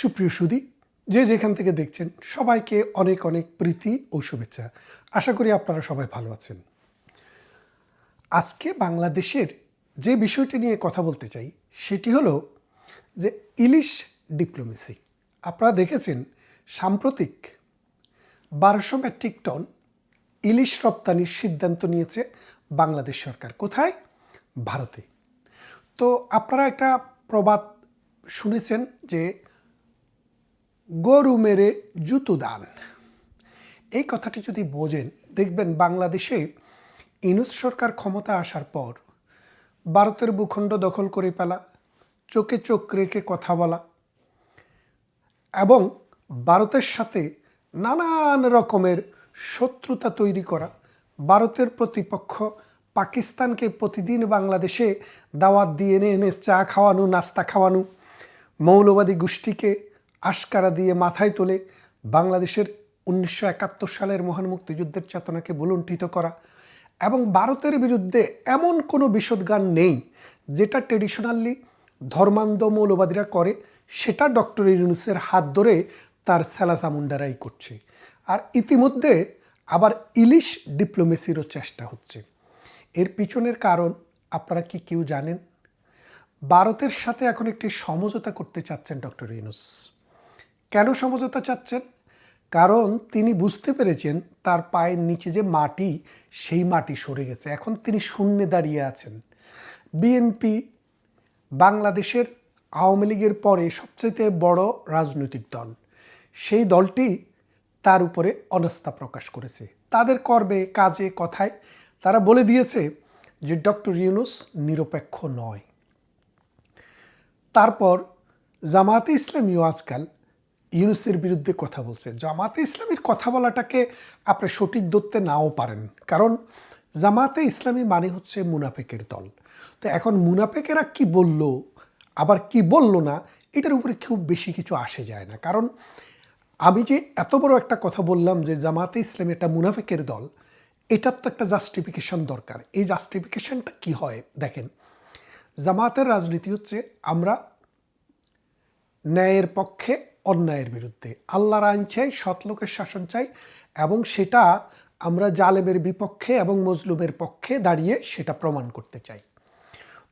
সুপ্রিয় সুদী, যে যেখান থেকে দেখছেন, সবাইকে অনেক অনেক প্রীতি ও শুভেচ্ছা। আশা করি আপনারা সবাই ভালো আছেন। আজকে বাংলাদেশের যে বিষয়টি নিয়ে কথা বলতে চাই, সেটি হলো যে ইলিশ ডিপ্লোমেসি। আপনারা দেখেছেন, সাম্প্রতিক বারোশো মেট্রিক টন ইলিশ রপ্তানির সিদ্ধান্ত নিয়েছে বাংলাদেশ সরকার। কোথায়? ভারতে। তো আপনারা একটা প্রবাদ শুনেছেন যে গরু মেরে জুতো দান। এই কথাটি যদি বোঝেন, দেখবেন বাংলাদেশে ইনুস সরকার ক্ষমতা আসার পর ভারতের ভূখণ্ড দখল করে ফেলা, চোখে চোখ রেখে কথা বলা এবং ভারতের সাথে নানান রকমের শত্রুতা তৈরি করা, ভারতের প্রতিপক্ষ পাকিস্তানকে প্রতিদিন বাংলাদেশে দাওয়াত দিয়ে এনে এনে চা খাওয়ানো, নাস্তা খাওয়ানো, মৌলবাদী গোষ্ঠীকে আশকারা দিয়ে মাথায় তোলে বাংলাদেশের উনিশশো একাত্তর সালের মহান মুক্তিযুদ্ধের চেতনাকে বুলুণ্ঠিত করা এবং ভারতের বিরুদ্ধে এমন কোনো বিশদগান নেই যেটা ট্রেডিশনালি ধর্মান্ধ মৌলবাদীরা করে, সেটা ডক্টর ইউনুসের হাত ধরে তার স্যালাসামুন্ডারাই করছে। আর ইতিমধ্যে আবার ইলিশ ডিপ্লোমেসিরও চেষ্টা হচ্ছে। এর পিছনের কারণ আপনারা কি কেউ জানেন? ভারতের সাথে এখন একটি সমঝোতা করতে চাচ্ছেন ডক্টর ইউনুস। কেন সমঝোতা চাচ্ছেন? কারণ তিনি বুঝতে পেরেছেন তার পায়ের নিচে যে মাটি, সেই মাটি সরে গেছে। এখন তিনি শূন্যে দাঁড়িয়ে আছেন। বিএনপি বাংলাদেশের আওয়ামী লীগের পরে সবচেয়ে বড় রাজনৈতিক দল। সেই দলটি তার উপরে অনাস্থা প্রকাশ করেছে। তাদের কর্মে, কাজে, কথায় তারা বলে দিয়েছে যে ডক্টর ইউনুস নিরপেক্ষ নয়। তারপর জামাতে ইসলামীও আজকাল ইউনুসের বিরুদ্ধে কথা বলছে। জামাতে ইসলামীর কথা বলাটাকে আপনি সঠিক ধরতে নাও পারেন। কারণ জামাতে ইসলামী মানে হচ্ছে মুনাফেকের দল। তো এখন মুনাফেকেরা কি বলল, আবার কি বলল না, এটার উপরে খুব বেশি কিছু আসে যায় না। কারণ আমি যে এত বড় একটা কথা বললাম যে জামাতে ইসলামী একটা মুনাফেকের দল, এটার তো একটা জাস্টিফিকেশন দরকার। এই জাস্টিফিকেশনটা কি হয়? দেখেন, জামাতের রাজনীতি হচ্ছে আমরা ন্যায়ের পক্ষে অন্যায়ের বিরুদ্ধে। আল্লাহর আইন চাই, সৎ লোকের শাসন চাই এবং সেটা আমরা জালেমের বিপক্ষে এবং মজলুমের পক্ষে দাঁড়িয়ে সেটা প্রমাণ করতে চাই।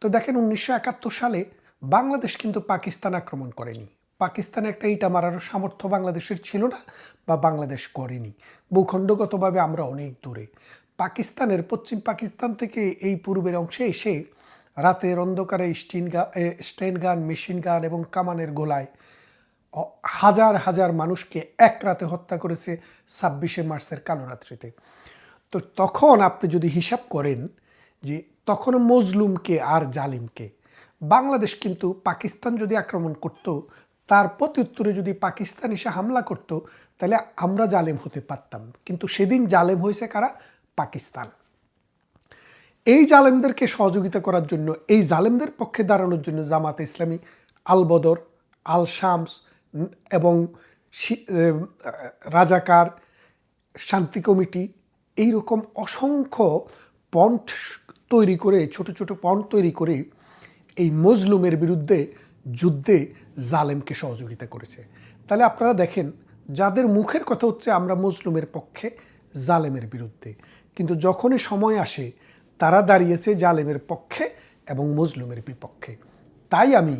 তো দেখেন উনিশশো একাত্তর সালে বাংলাদেশ কিন্তু পাকিস্তান আক্রমণ করেনি। পাকিস্তানে একটা ইটা মারারও সামর্থ্য বাংলাদেশের ছিল না বা বাংলাদেশ করেনি। ভূখণ্ডগতভাবে আমরা অনেক দূরে। পাকিস্তানের পশ্চিম পাকিস্তান থেকে এই পূর্বের অংশে এসে রাতের অন্ধকারে স্টিন স্টেন গান মেশিন গান এবং কামানের গোলায় হাজার হাজার মানুষকে এক রাতে হত্যা করেছে ছাব্বিশে মার্চের কালোরাত্রিতে তো তখন আপনি যদি হিসাব করেন যে তখন মজলুমকে আর জালিমকে, বাংলাদেশ কিন্তু পাকিস্তান যদি আক্রমণ করত, তার প্রত্যুত্তরে যদি পাকিস্তান এসে হামলা করত, তাহলে আমরা জালেম হতে পারতাম। কিন্তু সেদিন জালেম হয়েছে কারা? পাকিস্তান। এই জালেমদেরকে সহযোগিতা করার জন্য, এই জালেমদের পক্ষে দাঁড়ানোর জন্য জামাতে ইসলামী, আল বদর, আল শামস এবং রাজাকার, শান্তি কমিটি এই রকম অসংখ্য পন্ট তৈরি করে, ছোট ছোট পন্ট তৈরি করে এই মজলুমের বিরুদ্ধে যুদ্ধে জালেমকে সহযোগিতা করেছে। তাহলে আপনারা দেখেন, যাদের মুখের কথা হচ্ছে আমরা মজলুমের পক্ষে জালেমের বিরুদ্ধে। কিন্তু যখনই সময় আসে, তারা দাঁড়িয়েছে জালেমের পক্ষে এবং মজলুমের বিপক্ষে। তাই আমি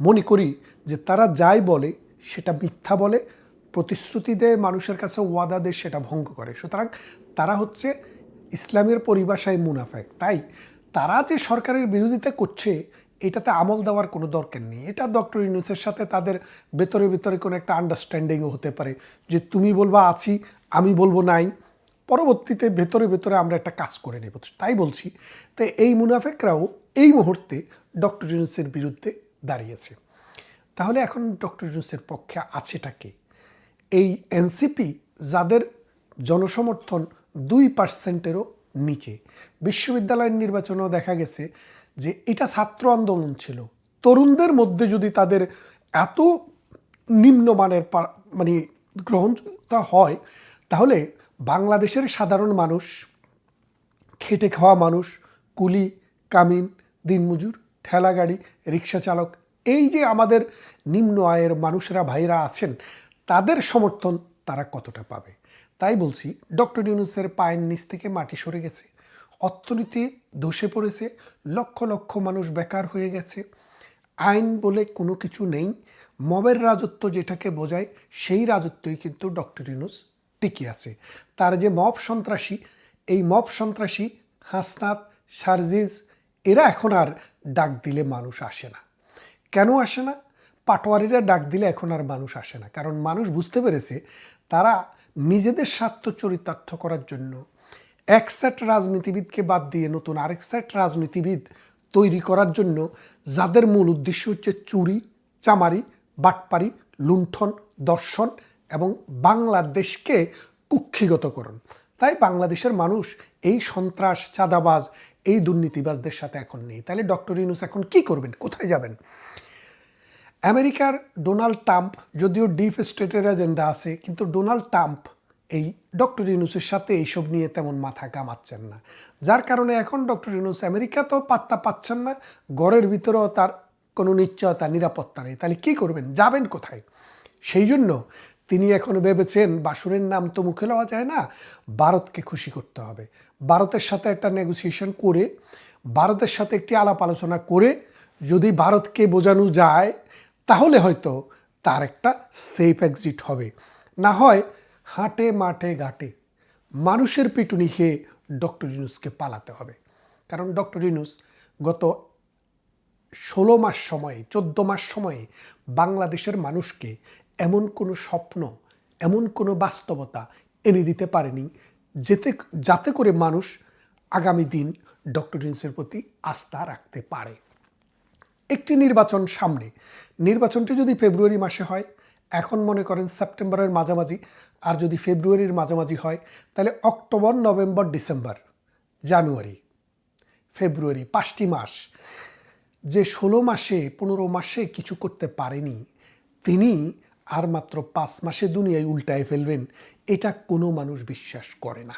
মনে করি যে তারা যাই বলে সেটা মিথ্যা বলে, প্রতিশ্রুতি দেয় মানুষের কাছে, ওয়াদা দেয় সেটা ভঙ্গ করে। সুতরাং তারা হচ্ছে ইসলামের পরিভাষায় মুনাফেক। তাই তারা যে সরকারের বিরোধিতা করছে, এটাতে আমল দেওয়ার কোনো দরকার নেই। এটা ডক্টর ইউনুসের সাথে তাদের ভেতরে ভেতরে কোনো একটা আন্ডারস্ট্যান্ডিংও হতে পারে যে তুমি বলবা আছি, আমি বলব নাই। পরবর্তীতে ভেতরে ভেতরে আমরা একটা কাজ করে নেব। তাই বলছি তাই এই মুনাফেকরাও এই মুহূর্তে ডক্টর ইউনুসের বিরুদ্ধে দাঁড়িয়েছে। তাহলে এখন ডক্টর ইউনুসের পক্ষে আছেটা কে? এই এনসিপি যাদের জনসমর্থন দুই পার্সেন্টেরও নিচে। বিশ্ববিদ্যালয়ের নির্বাচনেও দেখা গেছে যে এটা ছাত্র আন্দোলন ছিল। তরুণদের মধ্যে যদি তাদের এত নিম্নমানের মানে গ্রহণতা হয়, তাহলে বাংলাদেশের সাধারণ মানুষ, খেটে খাওয়া মানুষ, কুলি, কামিন, দিনমজুর ঠেলা গাড়ি রিক্সা চালক এই যে আমাদের নিম্ন আয়ের মানুষেরা ভাইরা আছেন, তাদের সমর্থন তারা কতটা পাবে? তাই বলছি, ডক্টর ইউনুসের পায়ের নিচ থেকে মাটি সরে গেছে, অর্থনীতি ধসে পড়েছে, লক্ষ লক্ষ মানুষ বেকার হয়ে গেছে, আইন বলে কোনো কিছু নেই, মবের রাজত্ব যেটাকে বোঝায়, সেই রাজত্বই কিন্তু ডক্টর ইউনুস টিকে আছে। তার যে মব সন্ত্রাসী, এই মব সন্ত্রাসী হাসনাত সার্জিজ এরা এখন আর ডাক দিলে মানুষ আসে না। কেন আসে না? পাটোয়ারিরা ডাক দিলে এখন আর মানুষ আসে না। কারণ মানুষ বুঝতে পেরেছে তারা নিজেদের স্বার্থ চরিতার্থ করার জন্য এক সেট রাজনীতিবিদকে বাদ দিয়ে নতুন আরেক সেট রাজনীতিবিদ তৈরি করার জন্য যাদের মূল উদ্দেশ্য হচ্ছে চুরি, চামারি, বাটপারি, লুণ্ঠন, দর্শন এবং বাংলাদেশকে কুক্ষিগতকরণ। তাই বাংলাদেশের মানুষ এই সন্ত্রাস, চাঁদাবাজ এই দুর্নীতিবাজদের সাথে এখন নেই। তাহলে ডক্টর ইউনুস এখন কি করবেন? কোথায় যাবেন? আমেরিকার ডোনাল্ড ট্রাম্প, যদিও ডিপ স্টেটের এজেন্ডা আছে, কিন্তু ডোনাল্ড ট্রাম্প এই ডক্টর ইউনুসের সাথে এইসব নিয়ে তেমন মাথা কামাচ্ছেন না। যার কারণে এখন ডক্টর ইউনুস আমেরিকা তো পাত্তা পাচ্ছেন না ঘরের ভিতরেও তার কোনো নিশ্চয়তা, নিরাপত্তা নেই। তাহলে কী করবেন? যাবেন কোথায়? সেই জন্য তিনি এখন ভেবেছেন, বাসুরের নাম তো মুখে লওয়া যায় না ভারতকে খুশি করতে হবে। ভারতের সাথে একটা নেগোসিয়েশন করে ভারতের সাথে একটি আলাপ আলোচনা করে, যদি ভারতকে বোঝানো যায়, তাহলে হয়তো তার একটা সেফ এক্সিট হবে। না হয় হাটে, মাঠে, ঘাটে মানুষের পিটুনি খেয়ে ডক্টর ইউনুসকে পালাতে হবে। কারণ ডক্টর ইউনুস গত ষোলো মাস সময়ে, চোদ্দ মাস সময়ে বাংলাদেশের মানুষকে এমন কোনো স্বপ্ন, এমন কোনো বাস্তবতা এনে দিতে পারেনি যেতে, যাতে করে মানুষ আগামী দিন ডক্টর ইউনুসের প্রতি আস্থা রাখতে পারে। একটি নির্বাচন সামনে, নির্বাচনটি যদি ফেব্রুয়ারি মাসে হয়, এখন মনে করেন সেপ্টেম্বরের মাঝামাঝি, আর যদি ফেব্রুয়ারির মাঝামাঝি হয়, তাহলে October, November, December, January, February, পাঁচটি মাস। যে ষোলো মাসে, পনেরো মাসে কিছু করতে পারেনি, তিনি আর মাত্র পাঁচ মাসে দুনিয়ায় উল্টায় ফেলবেন, এটা কোনো মানুষ বিশ্বাস করে না।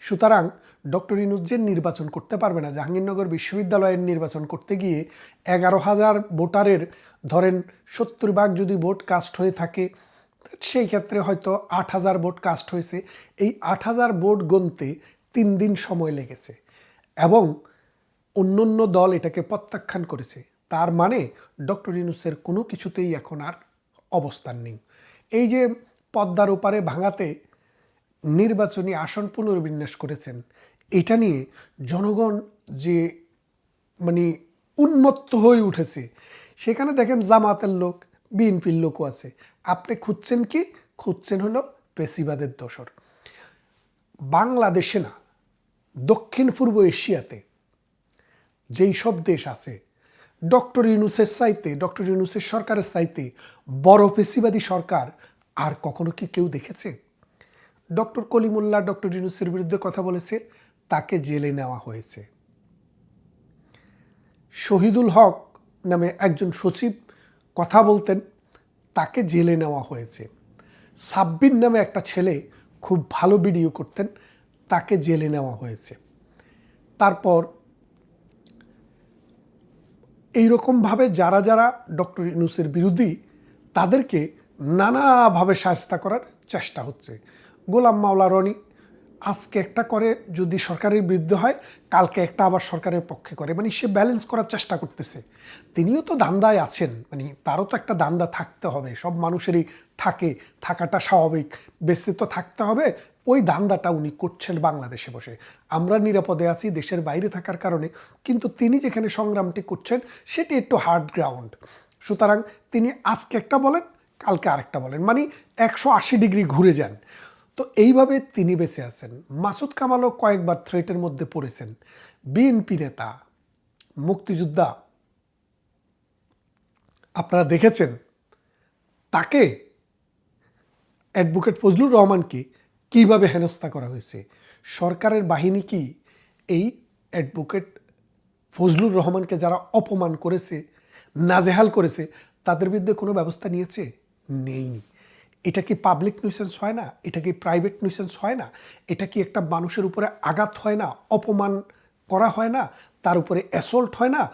সুতরাং ডক্টর ইনুজ যে নির্বাচন করতে পারবে না। জাহাঙ্গীরনগর বিশ্ববিদ্যালয়ের নির্বাচন করতে গিয়ে এগারো হাজার ভোটারের ধরেন সত্তর ভাগ যদি ভোট কাস্ট হয়ে থাকে, সেই ক্ষেত্রে হয়তো আট হাজার ভোট কাস্ট হয়েছে। এই আট হাজার ভোট গণতে তিন দিন সময় লেগেছে এবং অন্য অন্য দল এটাকে প্রত্যাখ্যান করেছে। তার মানে ডক্টর ইনুসের কোনো কিছুতেই এখন আর অবস্থান নেই। এই যে পদ্মার ওপারে ভাঙাতে নির্বাচনী আসন পুনর্বিন্যাস করেছেন, এটা নিয়ে জনগণ যে মানে উন্মত্ত হয়ে উঠেছে, সেখানে দেখেন জামাতের লোক, বিএনপির লোকও আছে। আপনি খুঁজছেন কি? খুঁজছেন হলো পেশিবাদের দোসর বাংলাদেশে না দক্ষিণ পূর্ব এশিয়াতে যেই সব দেশ আছে ডক্টর ইউনুসের সাইতে ডক্টর ইউনুসের সরকারের সাইতে বড় পেশিবাদী সরকার আর কখনো কি কেউ দেখেছে? ডক্টর কলিমুল্লাহ ডক্টর ইউনুসের বিরুদ্ধে কথা বলেছে, তাকে জেলে নেওয়া হয়েছে। শহীদুল হক নামে একজন সচিব কথা বলতেন, তাকে জেলে নেওয়া হয়েছে। সাব্বির নামে একটা ছেলে খুব ভালো ভিডিও করতেন, তাকে জেলে নেওয়া হয়েছে। তারপর এইরকমভাবে যারা যারা ডক্টর ইউনুসের বিরোধী, তাদেরকে নানাভাবে সাহস্তা করার চেষ্টা হচ্ছে। গোলাম মাওলা রনি, আজকে একটা করে যদি সরকারের বিরুদ্ধে হয়, কালকে একটা আবার সরকারের পক্ষে করে। মানে সে ব্যালেন্স করার চেষ্টা করতেছে। তিনিও তো দান্দায় আছেন। মানে তারও তো একটা দান্দা থাকতে হবে। সব মানুষেরই থাকে। থাকাটা স্বাভাবিক। বেঁচে তো থাকতে হবে। ওই দান্দাটা উনি করছেন বাংলাদেশে বসে। আমরা নিরাপদে আছি, দেশের বাইরে থাকার কারণে, কিন্তু তিনি যেখানে সংগ্রামটি করছেন, সেটি একটু হার্ড গ্রাউন্ড সুতরাং তিনি আজকে একটা বলেন, কালকে আরেকটা বলেন মানে একশো আশি ডিগ্রি ঘুরে যান। তো এইভাবে তিনি বেঁচে আছেন। মাসুদ কামালও কয়েকবার থ্রেটের মধ্যে পড়েছেন। বিএনপি নেতা, মুক্তিযোদ্ধা, আপনারা দেখেছেন? তাকে অ্যাডভোকেট ফজলুর রহমানকে কীভাবে হেনস্থা করা হয়েছে? সরকারের বাহিনী কি এই অ্যাডভোকেট ফজলুর রহমানকে যারা অপমান করেছে, নাজেহাল করেছে, তাদের বিরুদ্ধে কোনো ব্যবস্থা নিয়েছে? নেইনি। এটা কি পাবলিক নিউসেন্স হয় না? এটা কি প্রাইভেট নিউসেন্স হয় না? এটা কি একটা মানুষের উপরে আঘাত হয় না? অপমান করা হয় না? তার উপরে অ্যাসল্ট হয় না?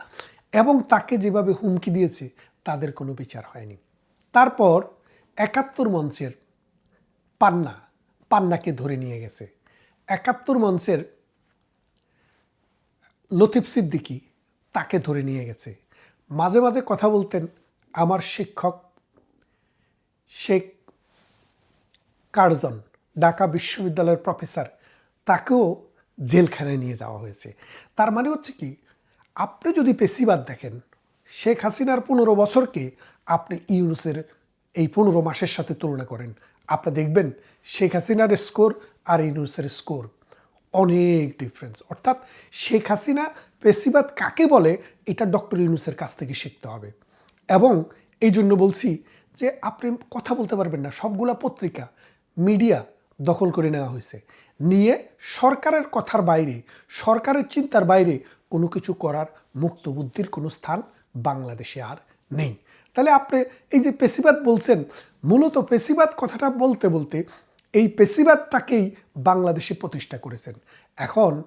এবং তাকে যেভাবে হুমকি দিয়েছে, তাদের কোনো বিচার হয়নি। তারপর একাত্তর মঞ্চের পান্না পান্নাকে ধরে নিয়ে গেছে। একাত্তর মঞ্চের লতিফ সিদ্দিকি তাকে ধরে নিয়ে গেছে। মাঝে মাঝে কথা বলতেন আমার শিক্ষক শেখ কার্জন, ঢাকা বিশ্ববিদ্যালয়ের প্রফেসর, তাকেও জেলখানায় নিয়ে যাওয়া হয়েছে। তার মানে হচ্ছে কি, আপনি যদি পেশিবাদ দেখেন, শেখ হাসিনার পনেরো বছরকে আপনি ইউনুসের এই পনেরো মাসের সাথে তুলনা করেন। আপনি দেখবেন শেখ হাসিনার স্কোর আর ইউনুসের স্কোর অনেক ডিফারেন্স অর্থাৎ শেখ হাসিনা পেশিবাদ কাকে বলে, এটা ডক্টর ইউনুসের কাছ থেকে শিখতে হবে। এবং এই জন্য বলছি যে আপনি কথা বলতে পারবেন না, সবগুলা পত্রিকা মিডিয়া দখল করে নেওয়া হয়েছে। নিয়ে সরকারের কথার বাইরে, সরকারের চিন্তার বাইরে কোনো কিছু করার মুক্ত বুদ্ধির কোনো স্থান বাংলাদেশে আর নেই। তাহলে আপনি এই যে পেশিবাদ বলছেন, মূলত পেশিবাদ কথাটা বলতে বলতে এই পেশিবাদটাকেই বাংলাদেশে প্রতিষ্ঠা করেছেন। এখন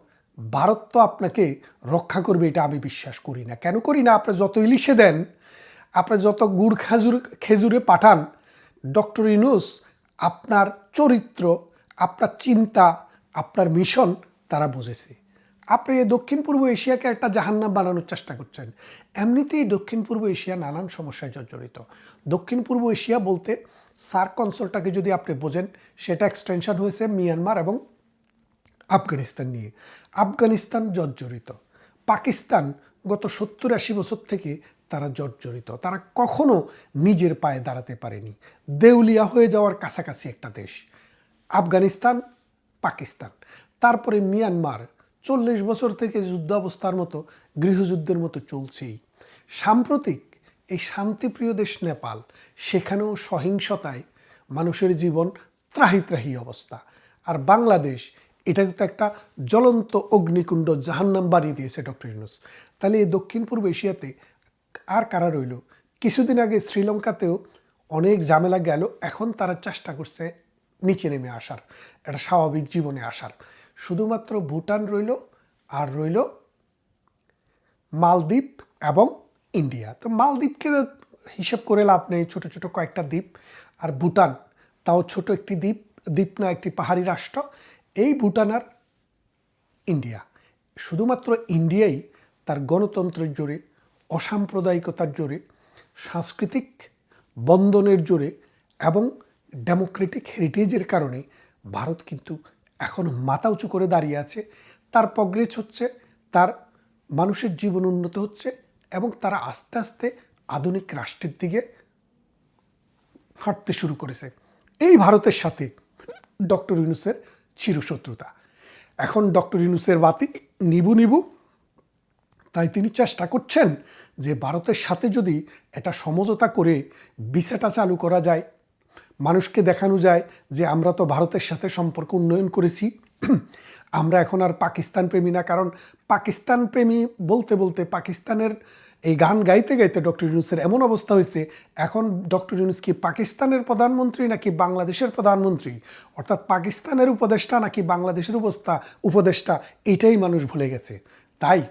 ভারত তো আপনাকে রক্ষা করবে এটা আমি বিশ্বাস করি না। কেন করি না? আপনি যত ইলিশে দেন আপনি যত গুড় খাজুর, খেজুরে পাঠান, ডক্টর ইনুস আপনার চরিত্র, আপনার চিন্তা, আপনার মিশন তারা বুঝেছে। আপনি দক্ষিণ পূর্ব এশিয়াকে একটা জাহান্নাম বানানোর চেষ্টা করছেন। এমনিতেই দক্ষিণ পূর্ব এশিয়া নানান সমস্যায় জর্জরিত। দক্ষিণ পূর্ব এশিয়া বলতে সার্ক অঞ্চলটাকে যদি আপনি বোঝেন, সেটা এক্সটেনশন হয়েছে মিয়ানমার এবং আফগানিস্তান নিয়ে। আফগানিস্তান জর্জরিত। পাকিস্তান গত সত্তর আশি বছর থেকে তারা জর্জরিত। তারা কখনো নিজের পায়ে দাঁড়াতে পারেনি। দেউলিয়া হয়ে যাওয়ার কাছাকাছি একটা দেশ। আফগানিস্তান, পাকিস্তান। তারপরে মিয়ানমার। চল্লিশ বছর থেকে যুদ্ধাবস্থার মতো, গৃহযুদ্ধের মতো চলছেই। সাম্প্রতিক এই শান্তিপ্রিয় দেশ নেপাল, সেখানেও সহিংসতায় মানুষের জীবন ত্রাহি ত্রাহি অবস্থা। আর বাংলাদেশ এটা তো একটা জ্বলন্ত অগ্নিকুণ্ড জাহান্নাম বাড়িয়ে দিয়েছে ডক্টর ইউনুস। তাহলে এই দক্ষিণ পূর্ব এশিয়াতে আর কারা রইল? কিছুদিন আগে শ্রীলঙ্কাতেও অনেক ঝামেলা গেল, এখন তারা চেষ্টা করছে নিচে নেমে আসার, একটা স্বাভাবিক জীবনে আসার। শুধুমাত্র ভুটান রইল আর রইল মালদ্বীপ এবং ইন্ডিয়া। তো মালদ্বীপকে হিসেব করে লাভ নেই ছোটো ছোটো কয়েকটা দ্বীপ। আর ভুটান, তাও ছোট একটি দ্বীপ দ্বীপ না, একটি পাহাড়ি রাষ্ট্র। এই ভুটান আর ইন্ডিয়া। শুধুমাত্র ইন্ডিয়াই তার গণতন্ত্রের জোরে, অসাম্প্রদায়িকতার জোরে, সাংস্কৃতিক বন্ধনের জোরে এবং ডেমোক্রেটিক হেরিটেজের কারণে ভারত কিন্তু এখন মাথা উঁচু করে দাঁড়িয়ে আছে। তার প্রগ্রেস হচ্ছে, তার মানুষের জীবন উন্নত হচ্ছে এবং তারা আস্তে আস্তে আধুনিক রাষ্ট্রের দিকে হাঁটতে শুরু করেছে। এই ভারতের সাথে ডক্টর ইউনুসের চিরশত্রুতা। এখন ডক্টর ইউনুসের বাতি নিবু নিবু। তাই তিনি চেষ্টা করছেন যে ভারতের সাথে যদি এটা সমঝোতা করে ভিসাটা চালু করা যায় মানুষকে দেখানো যায় যে আমরা তো ভারতের সাথে সম্পর্ক উন্নয়ন করেছি। আমরা এখন আর পাকিস্তান প্রেমী না, কারণ পাকিস্তান প্রেমী বলতে বলতে পাকিস্তানের এই গান গাইতে গাইতে ডক্টর ইউনুসের এমন অবস্থা হয়েছে, এখন ডক্টর ইউনুস কি পাকিস্তানের প্রধানমন্ত্রী নাকি বাংলাদেশের প্রধানমন্ত্রী? অর্থাৎ পাকিস্তানের উপদেষ্টা নাকি বাংলাদেশের উপস্থা, উপদেষ্টা, এটাই মানুষ ভুলে গেছে। তাই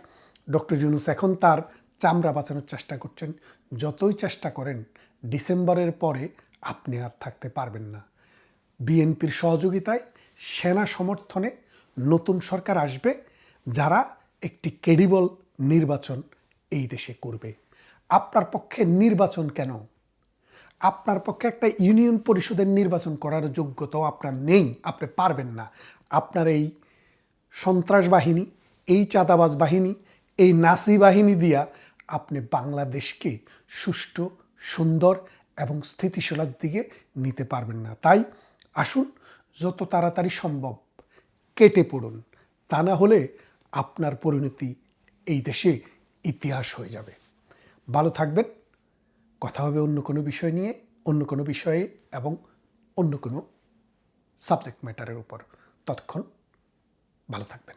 ডক্টর ইউনুস এখন তার চামড়া বাঁচানোর চেষ্টা করছেন। যতই চেষ্টা করেন, ডিসেম্বরের পরে আপনি আর থাকতে পারবেন না। বিএনপির সহযোগিতায় সেনা সমর্থনে নতুন সরকার আসবে, যারা একটি ক্রেডিবল নির্বাচন এই দেশে করবে। আপনার পক্ষে নির্বাচন কেন? আপনার পক্ষে একটা ইউনিয়ন পরিষদের নির্বাচন করার যোগ্যতাও আপনার নেই, আপনি পারবেন না। আপনার এই সন্ত্রাস বাহিনী, এই চাঁদাবাজ বাহিনী, এই নাসি বাহিনী দিয়া আপনি বাংলাদেশকে সুষ্ঠু, সুন্দর এবং স্থিতিশীলার দিকে নিতে পারবেন না। তাই আসুন, যত তাড়াতাড়ি সম্ভব কেটে পড়ুন। তা না হলে আপনার পরিণতি এই দেশে ইতিহাস হয়ে যাবে। ভালো থাকবেন। কথা হবে অন্য কোনো বিষয় নিয়ে, অন্য কোনো বিষয়ে এবং অন্য কোনো সাবজেক্ট ম্যাটারের উপর। ততক্ষণ ভালো থাকবেন।